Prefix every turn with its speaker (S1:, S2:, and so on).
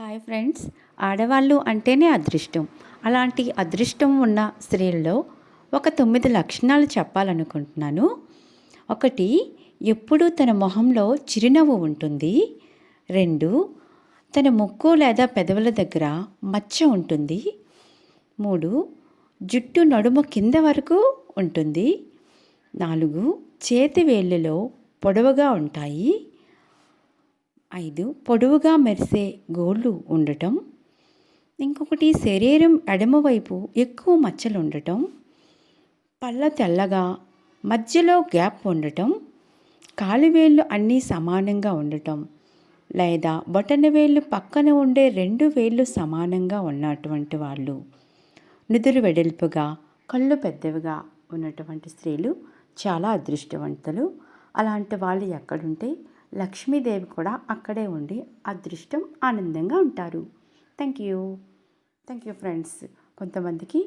S1: Hi friends. ఆడవాళ్ళు అంటేనే అదృష్టం. అలాంటి అదృష్టం ఉన్న స్త్రీల్లో ఒక తొమ్మిది లక్షణాలు చెప్పాలనుకుంటున్నాను. ఒకటి ఎప్పుడూ తన మొహంలో చిరునవ్వు ఉంటుంది. రెండు తన ముక్కు లేదా పెదవుల దగ్గర మచ్చ ఉంటుంది. మూడు జుట్టు నడుము కింద వరకు ఉంటుంది. నాలుగు చేతి వేళ్ళలో పొడవుగా ఉంటాయి. ఐదు పొడవుగా మెరిసే గోళ్ళు ఉండటం. ఇంకొకటి శరీరం ఎడమవైపు ఎక్కువ మచ్చలు ఉండటం. పళ్ళ తెల్లగా మధ్యలో గ్యాప్ ఉండటం. కాలివేళ్ళు అన్నీ సమానంగా ఉండటం. లేదా బొటన వేళ్ళు పక్కన ఉండే రెండు వేళ్ళు సమానంగా ఉన్నటువంటి వాళ్ళు. నుదురు వెడల్పుగా కళ్ళు పెద్దవిగా ఉన్నటువంటి స్త్రీలు చాలా అదృష్టవంతులు. అలాంటి వాళ్ళు ఎక్కడుంటే లక్ష్మీదేవి కూడా అక్కడే ఉండి అదృష్టం ఆనందంగా ఉంటారు. Thank you thank you friends కొంతమందికి